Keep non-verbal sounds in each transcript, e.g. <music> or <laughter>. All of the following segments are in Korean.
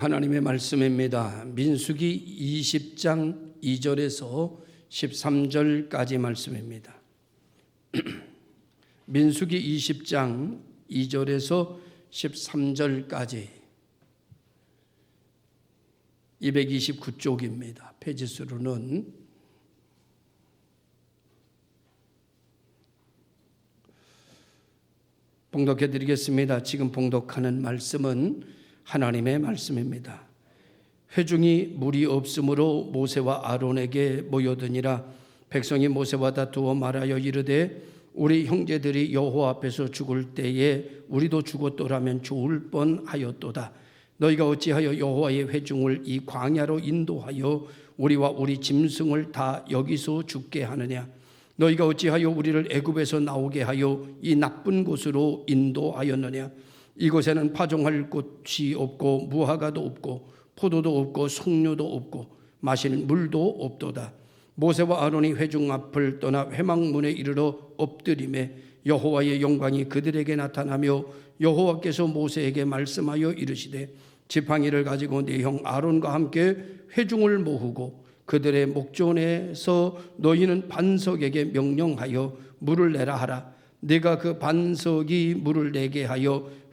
하나님의 말씀입니다. 민수기 20장 2절에서 13절까지 말씀입니다. <clears throat> 민수기 20장 2절에서 13절까지 229쪽입니다. 페이지 수로는 봉독해 드리겠습니다. 지금 봉독하는 말씀은 하나님의 말씀입니다. 회중이 물이 없으므로 모세와 아론에게 모여드니라 백성이 모세와 다투어 말하여 이르되 우리 형제들이 여호와 앞에서 죽을 때에 우리도 죽었더라면 좋을 뻔하였도다. 너희가 어찌하여 여호와의 회중을 이 광야로 인도하여 우리와 우리 짐승을 다 여기서 죽게 하느냐? 너희가 어찌하여 우리를 애굽에서 나오게 하여 이 나쁜 곳으로 인도하였느냐? 이곳에는 파종할 곳이 없고 무화과도 없고 포도도 없고 석류도 없고 마실 물도 없도다. 모세와 아론이 회중 앞을 떠나 회막문에 이르러 엎드림에 여호와의 영광이 그들에게 나타나며 여호와께서 모세에게 말씀하여 이르시되 지팡이를 가지고 네 형 아론과 함께 회중을 모으고 그들의 목전에서 너희는 반석에게 명령하여 물을 내라 하라. 내가 그 반석이 물을 내게 하여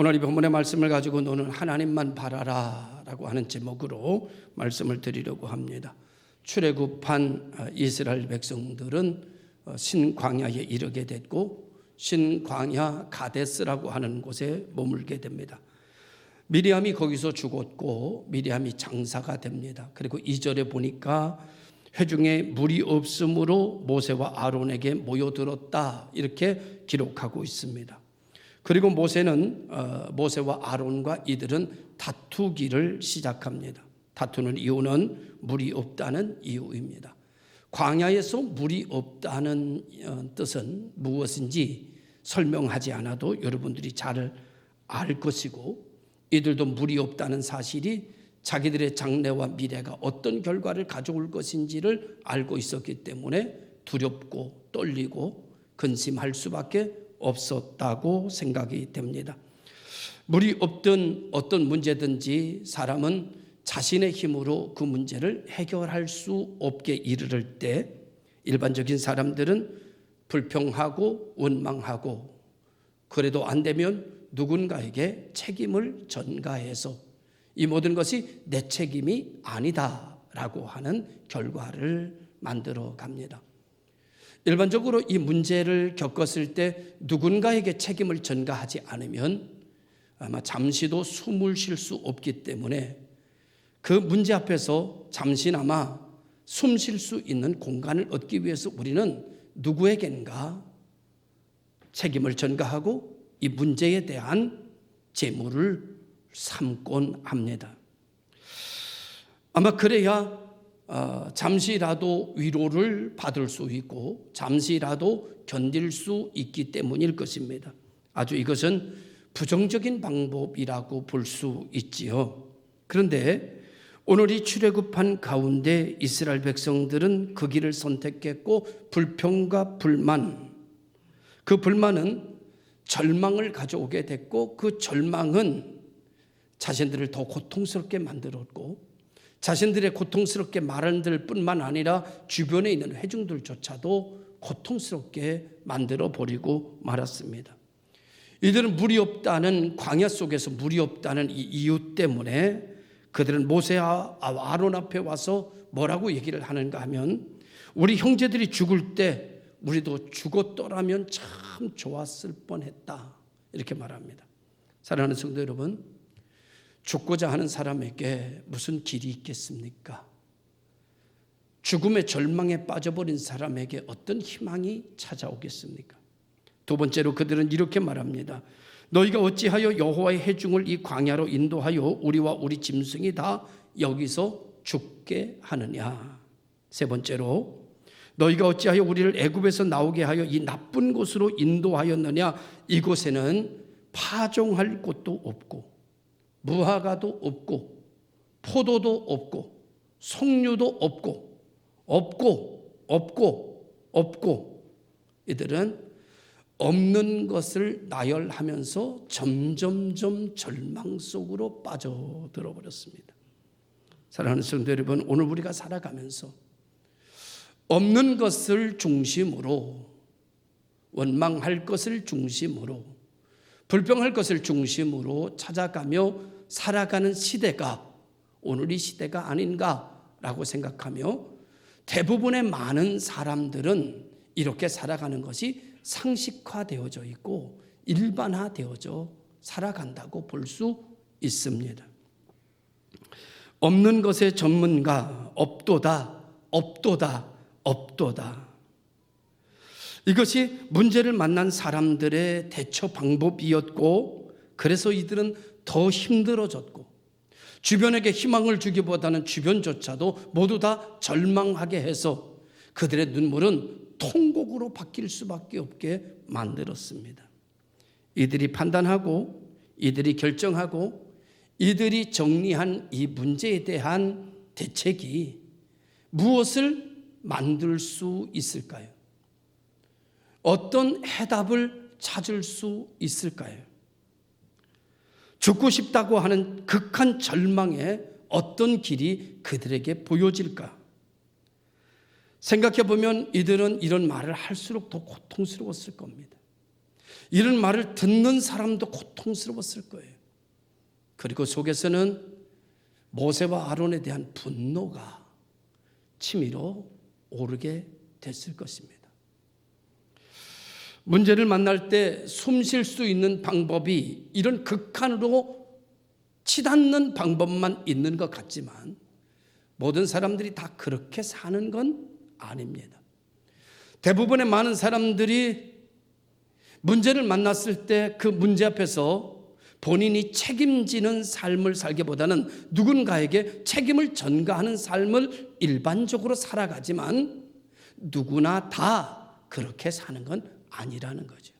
오늘 이 본문의 말씀을 가지고 너는 하나님만 바라라 라고 하는 제목으로 말씀을 드리려고 합니다. 출애굽한 이스라엘 백성들은 신광야에 이르게 됐고 신광야 가데스라고 하는 곳에 머물게 됩니다. 미리암이 거기서 죽었고 미리암이 장사가 됩니다. 그리고 2절에 보니까 회중에 물이 없으므로 모세와 아론에게 모여들었다 이렇게 기록하고 있습니다. 그리고 모세는 어, 모세와 아론과 이들은 다투기를 시작합니다. 다투는 이유는 물이 없다는 이유입니다. 광야에서 물이 없다는 어, 뜻은 무엇인지 설명하지 않아도 여러분들이 잘 알 것이고 이들도 물이 없다는 사실이 자기들의 장래와 미래가 어떤 결과를 가져올 것인지를 알고 있었기 때문에 두렵고 떨리고 근심할 수밖에 없었다고 생각이 됩니다. 물이 없든 어떤 문제든지 사람은 자신의 힘으로 그 문제를 해결할 수 없게 이르를 때 일반적인 사람들은 불평하고 원망하고 그래도 안 되면 누군가에게 책임을 전가해서 이 모든 것이 내 책임이 아니다라고 하는 결과를 만들어 갑니다. 일반적으로 이 문제를 겪었을 때 누군가에게 책임을 전가하지 않으면 아마 잠시도 숨을 쉴 수 없기 때문에 그 문제 앞에서 잠시나마 숨 쉴 수 있는 공간을 얻기 위해서 우리는 누구에겐가 책임을 전가하고 이 문제에 대한 재물을 삼곤 합니다. 아마 그래야 어, 잠시라도 위로를 받을 수 있고 잠시라도 견딜 수 있기 때문일 것입니다. 아주 이것은 부정적인 방법이라고 볼 수 있지요. 그런데 오늘 이 출애굽한 가운데 이스라엘 백성들은 그 길을 선택했고 불평과 불만 그 불만은 절망을 가져오게 됐고 그 절망은 자신들을 더 고통스럽게 만들었고 자신들의 고통스럽게 말한들 뿐만 아니라 주변에 있는 회중들조차도 고통스럽게 만들어 버리고 말았습니다. 이들은 물이 없다는 광야 속에서 물이 없다는 이 이유 때문에 그들은 모세와 아론 앞에 와서 뭐라고 얘기를 하는가 하면 우리 형제들이 죽을 때 우리도 죽었더라면 참 좋았을 뻔했다. 이렇게 말합니다. 사랑하는 성도 여러분, 죽고자 하는 사람에게 무슨 길이 있겠습니까? 죽음의 절망에 빠져버린 사람에게 어떤 희망이 찾아오겠습니까? 두 번째로 그들은 이렇게 말합니다. 너희가 어찌하여 여호와의 해중을 이 광야로 인도하여 우리와 우리 짐승이 다 여기서 죽게 하느냐? 세 번째로 너희가 어찌하여 우리를 애굽에서 나오게 하여 이 나쁜 곳으로 인도하였느냐? 이곳에는 파종할 곳도 없고 무화과도 없고 포도도 없고 석류도 없고 없고 없고 없고 이들은 없는 것을 나열하면서 점점점 절망 속으로 빠져들어 버렸습니다. 사랑하는 성도 여러분, 오늘 우리가 살아가면서 없는 것을 중심으로 원망할 것을 중심으로 불평할 것을 중심으로 찾아가며 살아가는 시대가 오늘 이 시대가 아닌가라고 생각하며 대부분의 많은 사람들은 이렇게 살아가는 것이 상식화되어져 있고 일반화되어져 살아간다고 볼 수 있습니다. 없는 것의 전문가 없도다 없도다 없도다. 이것이 문제를 만난 사람들의 대처 방법이었고 그래서 이들은 더 힘들어졌고 주변에게 희망을 주기보다는 주변조차도 모두 다 절망하게 해서 그들의 눈물은 통곡으로 바뀔 수밖에 없게 만들었습니다. 이들이 판단하고 이들이 결정하고 이들이 정리한 이 문제에 대한 대책이 무엇을 만들 수 있을까요? 어떤 해답을 찾을 수 있을까요? 죽고 싶다고 하는 극한 절망에 어떤 길이 그들에게 보여질까? 생각해 보면 이들은 이런 말을 할수록 더 고통스러웠을 겁니다. 이런 말을 듣는 사람도 고통스러웠을 거예요. 그리고 속에서는 모세와 아론에 대한 분노가 치밀어 오르게 됐을 것입니다. 문제를 만날 때 숨 쉴 수 있는 방법이 이런 극한으로 치닫는 방법만 있는 것 같지만 모든 사람들이 다 그렇게 사는 건 아닙니다. 대부분의 많은 사람들이 문제를 만났을 때 그 문제 앞에서 본인이 책임지는 삶을 살기보다는 누군가에게 책임을 전가하는 삶을 일반적으로 살아가지만 누구나 다 그렇게 사는 건 아니라는 거죠.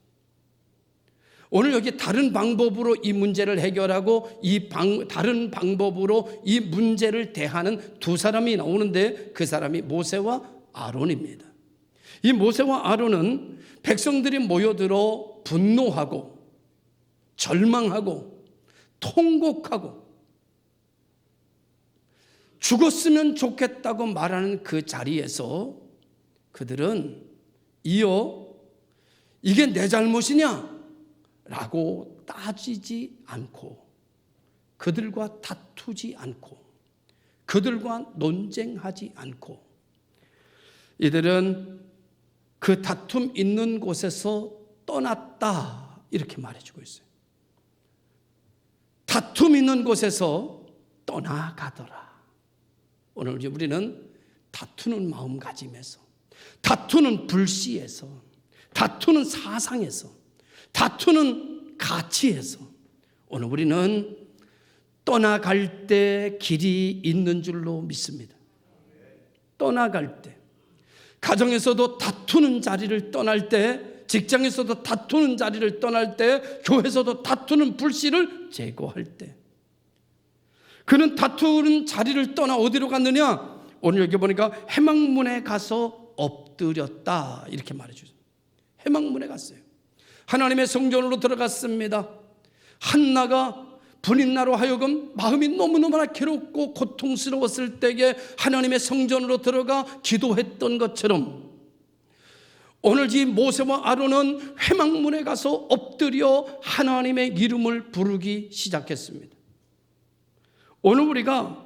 오늘 여기 다른 방법으로 이 문제를 해결하고 이 방, 다른 방법으로 이 문제를 대하는 두 사람이 나오는데 그 사람이 모세와 아론입니다. 이 모세와 아론은 백성들이 모여들어 분노하고 절망하고 통곡하고 죽었으면 좋겠다고 말하는 그 자리에서 그들은 이어 이게 내 잘못이냐? 라고 따지지 않고 그들과 다투지 않고 그들과 논쟁하지 않고 이들은 그 다툼 있는 곳에서 떠났다 이렇게 말해주고 있어요. 다툼 있는 곳에서 떠나가더라. 오늘 우리는 다투는 마음가짐에서, 다투는 불씨에서, 다투는 사상에서, 다투는 가치에서 오늘 우리는 떠나갈 때 길이 있는 줄로 믿습니다. 떠나갈 때. 가정에서도 다투는 자리를 떠날 때 직장에서도 다투는 자리를 떠날 때, 교회에서도 다투는 불씨를 제거할 때. 그는 다투는 자리를 떠나 어디로 갔느냐? 오늘 여기 보니까 해망문에 가서 엎드렸다. 이렇게 말해 주세요. 해망문에 갔어요. 하나님의 성전으로 들어갔습니다. 한나가 분인나로 하여금 마음이 너무너무나 괴롭고 고통스러웠을 때에 하나님의 성전으로 들어가 기도했던 것처럼 오늘 이 모세와 아론은 회막문에 가서 엎드려 하나님의 이름을 부르기 시작했습니다. 오늘 우리가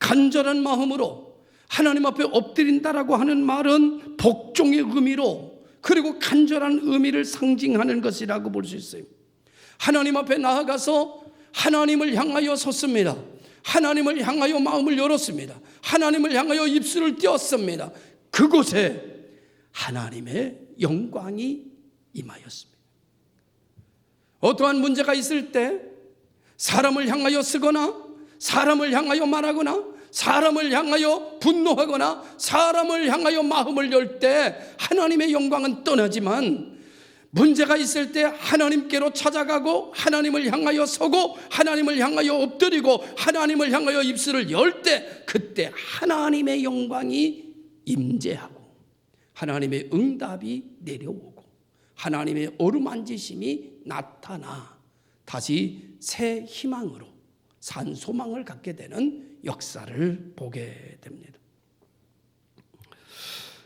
간절한 마음으로 하나님 앞에 엎드린다라고 하는 말은 복종의 의미로 그리고 간절한 의미를 상징하는 것이라고 볼 수 있어요. 하나님 앞에 나아가서 하나님을 향하여 섰습니다. 하나님을 향하여 마음을 열었습니다. 하나님을 향하여 입술을 띄었습니다. 그곳에 하나님의 영광이 임하였습니다. 어떠한 문제가 있을 때 사람을 향하여 쓰거나 사람을 향하여 말하거나 사람을 향하여 분노하거나 사람을 향하여 마음을 열 때 하나님의 영광은 떠나지만 문제가 있을 때 하나님께로 찾아가고 하나님을 향하여 서고 하나님을 향하여 엎드리고 하나님을 향하여 입술을 열 때 그때 하나님의 영광이 임재하고 하나님의 응답이 내려오고 하나님의 어루만지심이 나타나 다시 새 희망으로 산 소망을 갖게 되는 역사를 보게 됩니다.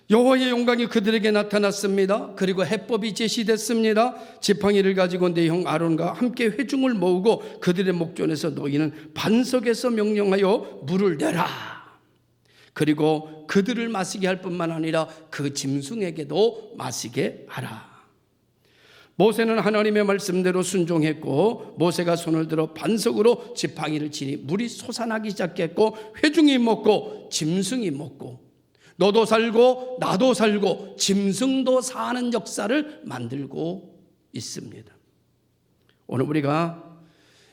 여호와의 영광이 그들에게 나타났습니다. 그리고 해법이 제시됐습니다. 지팡이를 가지고 내형 아론과 함께 회중을 모으고 그들의 목전에서 너희는 반석에서 명령하여 물을 내라. 그리고 그들을 마시게 할 뿐만 아니라 그 짐승에게도 마시게 하라. 모세는 하나님의 말씀대로 순종했고 모세가 손을 들어 반석으로 지팡이를 치니 물이 솟아나기 시작했고 회중이 먹고 짐승이 먹고 너도 살고 나도 살고 짐승도 사는 역사를 만들고 있습니다. 오늘 우리가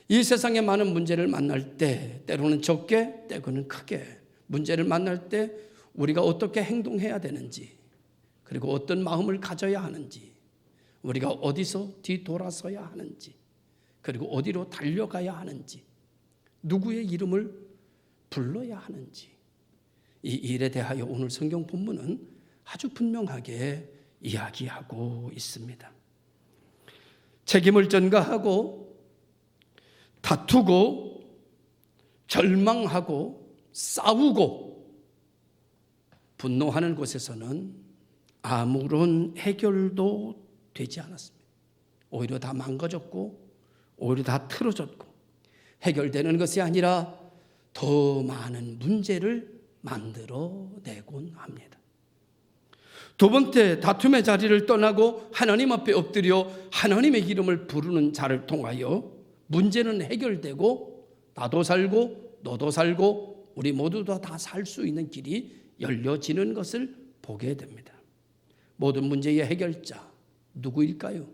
이 세상의 많은 문제를 만날 때 때로는 적게 때로는 크게 문제를 만날 때 우리가 어떻게 행동해야 되는지 그리고 어떤 마음을 가져야 하는지 우리가 어디서 뒤돌아서야 하는지 그리고 어디로 달려가야 하는지 누구의 이름을 불러야 하는지 이 일에 대하여 오늘 성경 본문은 아주 분명하게 이야기하고 있습니다. 책임을 전가하고 다투고 절망하고 싸우고 분노하는 곳에서는 아무런 해결도 되지 않았습니다. 오히려 다 망가졌고 오히려 다 틀어졌고 해결되는 것이 아니라 더 많은 문제를 만들어내곤 합니다. 두 번째 다툼의 자리를 떠나고 하나님 앞에 엎드려 하나님의 이름을 부르는 자를 통하여 문제는 해결되고 나도 살고 너도 살고 우리 모두도 다살 수 있는 길이 열려지는 것을 보게 됩니다. 모든 문제의 해결자 누구일까요?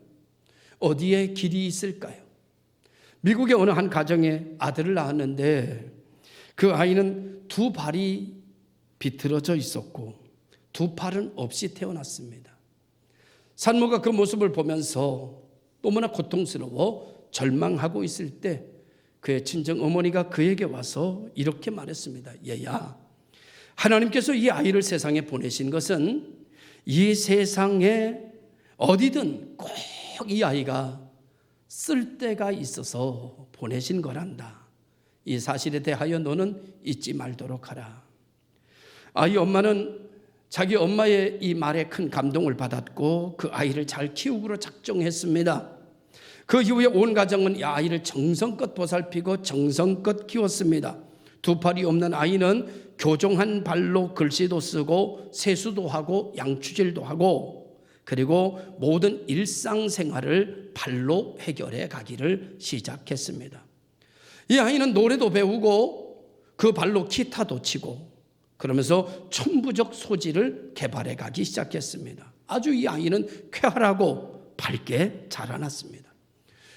어디에 길이 있을까요? 미국의 어느 한 가정에 아들을 낳았는데 그 아이는 두 발이 비틀어져 있었고 두 팔은 없이 태어났습니다. 산모가 그 모습을 보면서 너무나 고통스러워 절망하고 있을 때 그의 친정 어머니가 그에게 와서 이렇게 말했습니다. 얘야, 하나님께서 이 아이를 세상에 보내신 것은 이 세상에 어디든 꼭 이 아이가 쓸 데가 있어서 보내신 거란다. 이 사실에 대하여 너는 잊지 말도록 하라. 아이 엄마는 자기 엄마의 이 말에 큰 감동을 받았고 그 아이를 잘 키우기로 작정했습니다. 그 이후에 온 가정은 이 아이를 정성껏 보살피고 정성껏 키웠습니다. 두 팔이 없는 아이는 교정한 발로 글씨도 쓰고 세수도 하고 양추질도 하고 그리고 모든 일상생활을 발로 해결해 가기를 시작했습니다. 이 아이는 노래도 배우고 그 발로 기타도 치고 그러면서 천부적 소질을 개발해 가기 시작했습니다. 아주 이 아이는 쾌활하고 밝게 자라났습니다.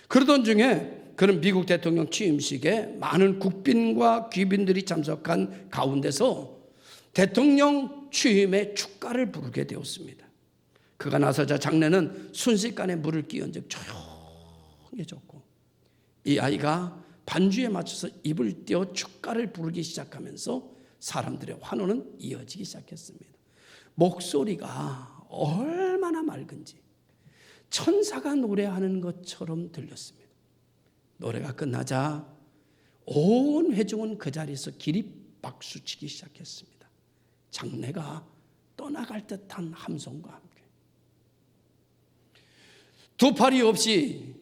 그러던 중에 그는 미국 대통령 취임식에 많은 국빈과 귀빈들이 참석한 가운데서 대통령 취임의 축가를 부르게 되었습니다. 그가 나서자 장례는 순식간에 물을 끼얹어 조용해졌고 이 아이가 반주에 맞춰서 입을 떼어 축가를 부르기 시작하면서 사람들의 환호는 이어지기 시작했습니다. 목소리가 얼마나 맑은지 천사가 노래하는 것처럼 들렸습니다. 노래가 끝나자 온 회중은 그 자리에서 기립 박수치기 시작했습니다. 장례가 떠나갈 듯한 함성과 함께 두 팔이 없이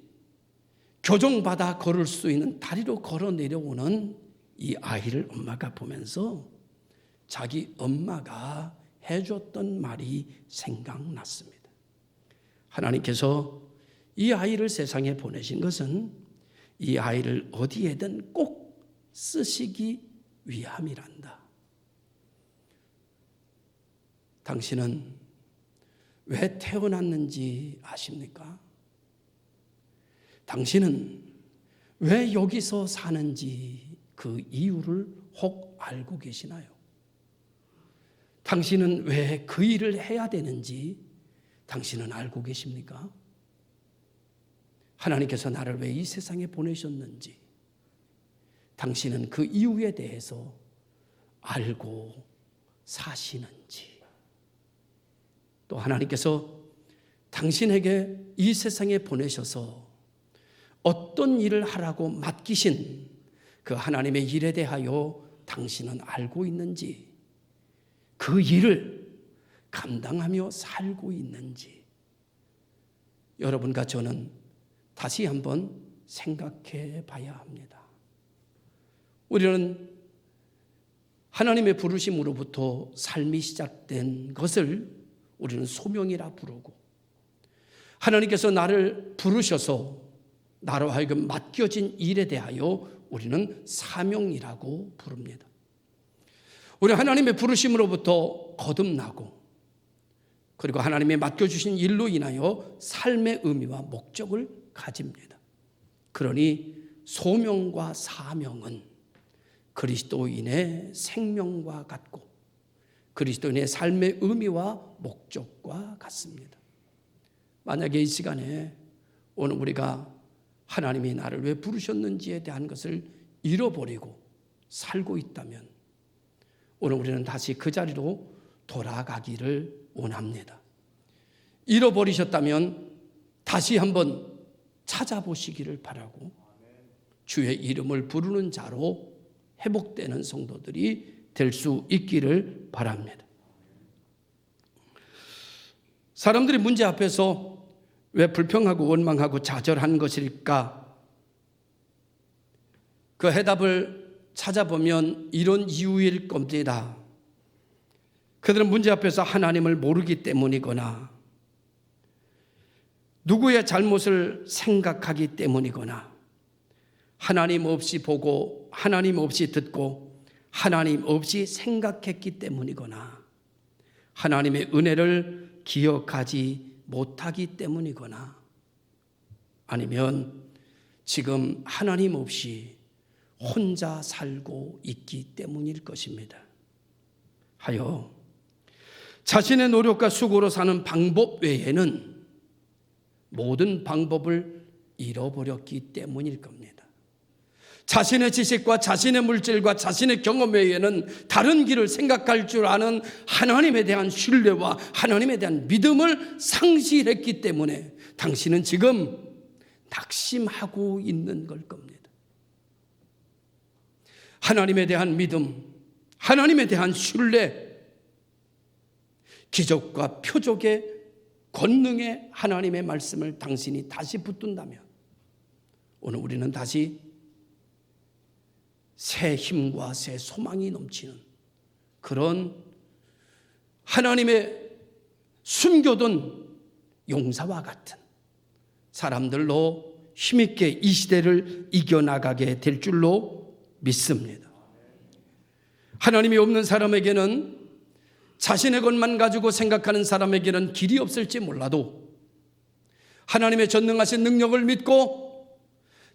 교정받아 걸을 수 있는 다리로 걸어 내려오는 이 아이를 엄마가 보면서 자기 엄마가 해줬던 말이 생각났습니다. 하나님께서 이 아이를 세상에 보내신 것은 이 아이를 어디에든 꼭 쓰시기 위함이란다. 당신은 왜 태어났는지 아십니까? 당신은 왜 여기서 사는지 그 이유를 혹 알고 계시나요? 당신은 왜 그 일을 해야 되는지 당신은 알고 계십니까? 하나님께서 나를 왜 이 세상에 보내셨는지 당신은 그 이유에 대해서 알고 사시는지 또 하나님께서 당신에게 이 세상에 보내셔서 어떤 일을 하라고 맡기신 그 하나님의 일에 대하여 당신은 알고 있는지 그 일을 감당하며 살고 있는지 여러분과 저는 다시 한번 생각해 봐야 합니다. 우리는 하나님의 부르심으로부터 삶이 시작된 것을 우리는 소명이라 부르고 하나님께서 나를 부르셔서 나로 하여금 맡겨진 일에 대하여 우리는 사명이라고 부릅니다. 우리 하나님의 부르심으로부터 거듭나고 그리고 하나님의 맡겨주신 일로 인하여 삶의 의미와 목적을 가집니다. 그러니 소명과 사명은 그리스도인의 생명과 같고 그리스도인의 삶의 의미와 목적과 같습니다. 만약에 이 시간에 오늘 우리가 하나님이 나를 왜 부르셨는지에 대한 것을 잃어버리고 살고 있다면 오늘 우리는 다시 그 자리로 돌아가기를 원합니다. 잃어버리셨다면 다시 한번 찾아보시기를 바라고 주의 이름을 부르는 자로 회복되는 성도들이 될 수 있기를 바랍니다. 사람들이 문제 앞에서 왜 불평하고 원망하고 좌절한 것일까? 그 해답을 찾아보면 이런 이유일 겁니다. 그들은 문제 앞에서 하나님을 모르기 때문이거나 누구의 잘못을 생각하기 때문이거나 하나님 없이 보고 하나님 없이 듣고 하나님 없이 생각했기 때문이거나 하나님의 은혜를 기억하지 못하기 때문이거나 아니면 지금 하나님 없이 혼자 살고 있기 때문일 것입니다. 하여 자신의 노력과 수고로 사는 방법 외에는 모든 방법을 잃어버렸기 때문일 겁니다. 자신의 지식과 자신의 물질과 자신의 경험 외에는 다른 길을 생각할 줄 아는 하나님에 대한 신뢰와 하나님에 대한 믿음을 상실했기 때문에 당신은 지금 낙심하고 있는 걸 겁니다. 하나님에 대한 믿음, 하나님에 대한 신뢰, 기적과 표적의 권능의 하나님의 말씀을 당신이 다시 붙든다면 오늘 우리는 다시 새 힘과 새 소망이 넘치는 그런 하나님의 숨겨둔 용사와 같은 사람들로 힘있게 이 시대를 이겨나가게 될 줄로 믿습니다. 하나님이 없는 사람에게는 자신의 것만 가지고 생각하는 사람에게는 길이 없을지 몰라도 하나님의 전능하신 능력을 믿고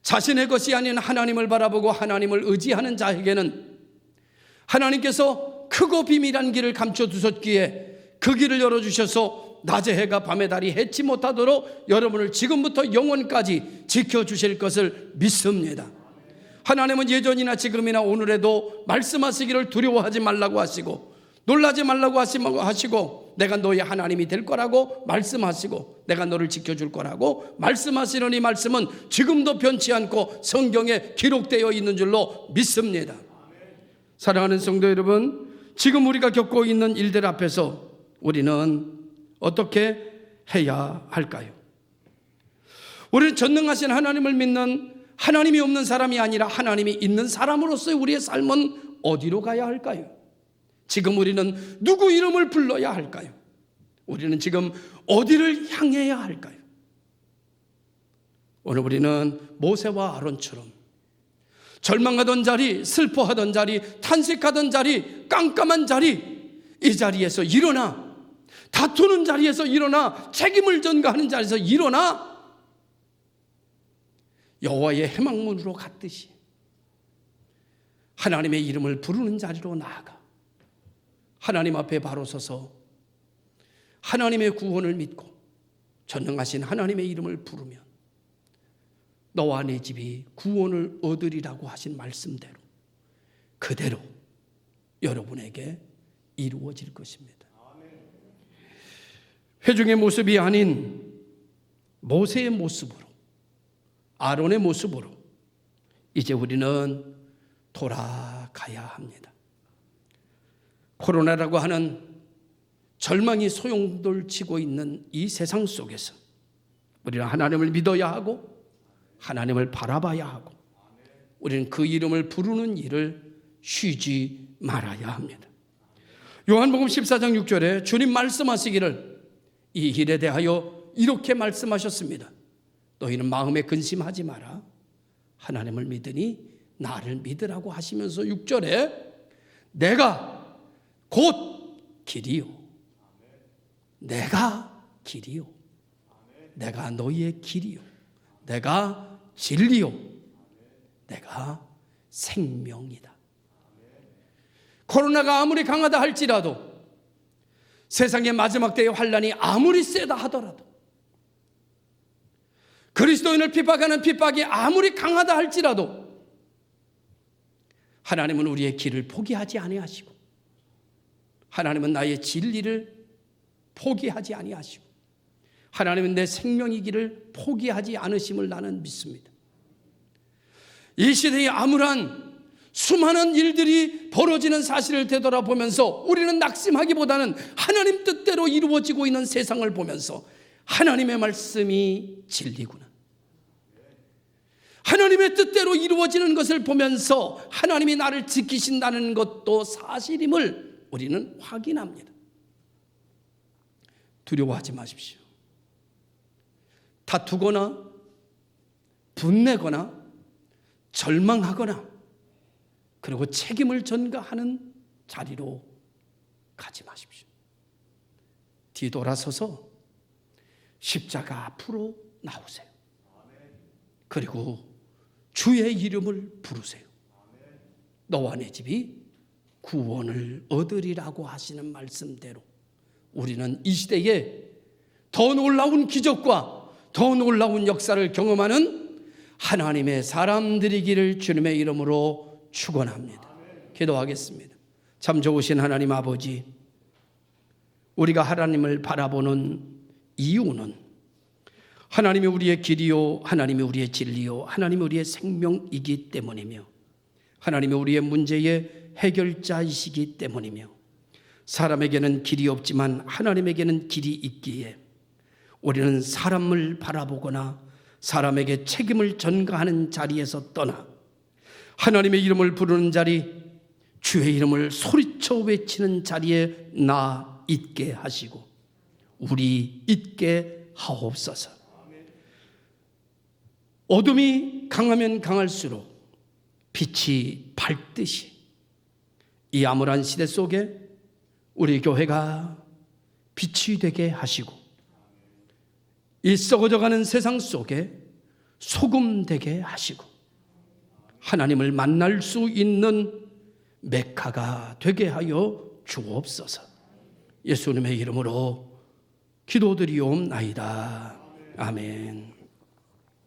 자신의 것이 아닌 하나님을 바라보고 하나님을 의지하는 자에게는 하나님께서 크고 비밀한 길을 감춰 두셨기에 그 길을 열어 주셔서 낮의 해가 밤의 달이 해치 못하도록 여러분을 지금부터 영원까지 지켜 주실 것을 믿습니다. 하나님은 예전이나 지금이나 오늘에도 말씀하시기를 두려워하지 말라고 하시고 놀라지 말라고 하시고 내가 너의 하나님이 될 거라고 말씀하시고 내가 너를 지켜줄 거라고 말씀하시는 이 말씀은 지금도 변치 않고 성경에 기록되어 있는 줄로 믿습니다. 사랑하는 성도 여러분, 지금 우리가 겪고 있는 일들 앞에서 우리는 어떻게 해야 할까요? 우리는 전능하신 하나님을 믿는 하나님이 없는 사람이 아니라 하나님이 있는 사람으로서의 우리의 삶은 어디로 가야 할까요? 지금 우리는 누구 이름을 불러야 할까요? 우리는 지금 어디를 향해야 할까요? 오늘 우리는 모세와 아론처럼 절망하던 자리, 슬퍼하던 자리, 탄식하던 자리, 깜깜한 자리, 이 자리에서 일어나, 다투는 자리에서 일어나, 책임을 전가하는 자리에서 일어나, 여호와의 해망문으로 갔듯이 하나님의 이름을 부르는 자리로 나아가 하나님 앞에 바로 서서 하나님의 구원을 믿고 전능하신 하나님의 이름을 부르면 너와 내 집이 구원을 얻으리라고 하신 말씀대로 그대로 여러분에게 이루어질 것입니다. 회중의 모습이 아닌 모세의 모습으로 아론의 모습으로 이제 우리는 돌아가야 합니다. 코로나라고 하는 절망이 소용돌치고 있는 이 세상 속에서 우리는 하나님을 믿어야 하고 하나님을 바라봐야 하고 우리는 그 이름을 부르는 일을 쉬지 말아야 합니다. 요한복음 14장 6절에 주님 말씀하시기를 이 일에 대하여 이렇게 말씀하셨습니다. 너희는 마음에 근심하지 마라. 하나님을 믿으니 나를 믿으라고 하시면서 6절에 내가 곧 길이요. 내가 길이요. 내가 너희의 길이요. 내가 진리요. 내가 생명이다. 코로나가 아무리 강하다 할지라도 세상의 마지막 때의 환란이 아무리 세다 하더라도 그리스도인을 핍박하는 핍박이 아무리 강하다 할지라도 하나님은 우리의 길을 포기하지 아니하시고 하나님은 나의 진리를 포기하지 아니하시고 하나님은 내 생명이기를 포기하지 않으심을 나는 믿습니다. 이 시대의 암울한 수많은 일들이 벌어지는 사실을 되돌아보면서 우리는 낙심하기보다는 하나님 뜻대로 이루어지고 있는 세상을 보면서 하나님의 말씀이 진리구나. 하나님의 뜻대로 이루어지는 것을 보면서 하나님이 나를 지키신다는 것도 사실임을 우리는 확인합니다. 두려워하지 마십시오. 다투거나 분내거나 절망하거나 그리고 책임을 전가하는 자리로 가지 마십시오. 뒤돌아서서 십자가 앞으로 나오세요. 그리고 주의 이름을 부르세요. 너와 내 집이 구원을 얻으리라고 하시는 말씀대로 우리는 이 시대에 더 놀라운 기적과 더 놀라운 역사를 경험하는 하나님의 사람들이기를 주님의 이름으로 축원합니다. 기도하겠습니다. 참 좋으신 하나님 아버지, 우리가 하나님을 바라보는 이유는 하나님이 우리의 길이요, 하나님이 우리의 진리요, 하나님이 우리의 생명이기 때문이며, 하나님이 우리의 문제의 해결자이시기 때문이며, 사람에게는 길이 없지만 하나님에게는 길이 있기에 우리는 사람을 바라보거나 사람에게 책임을 전가하는 자리에서 떠나 하나님의 이름을 부르는 자리, 주의 이름을 소리쳐 외치는 자리에 나 있게 하시고 우리 있게 하옵소서. 어둠이 강하면 강할수록 빛이 밝듯이 이 암울한 시대 속에 우리 교회가 빛이 되게 하시고 이 썩어져가는 세상 속에 소금 되게 하시고 하나님을 만날 수 있는 메카가 되게 하여 주옵소서. 예수님의 이름으로 기도드리옵나이다. 아멘.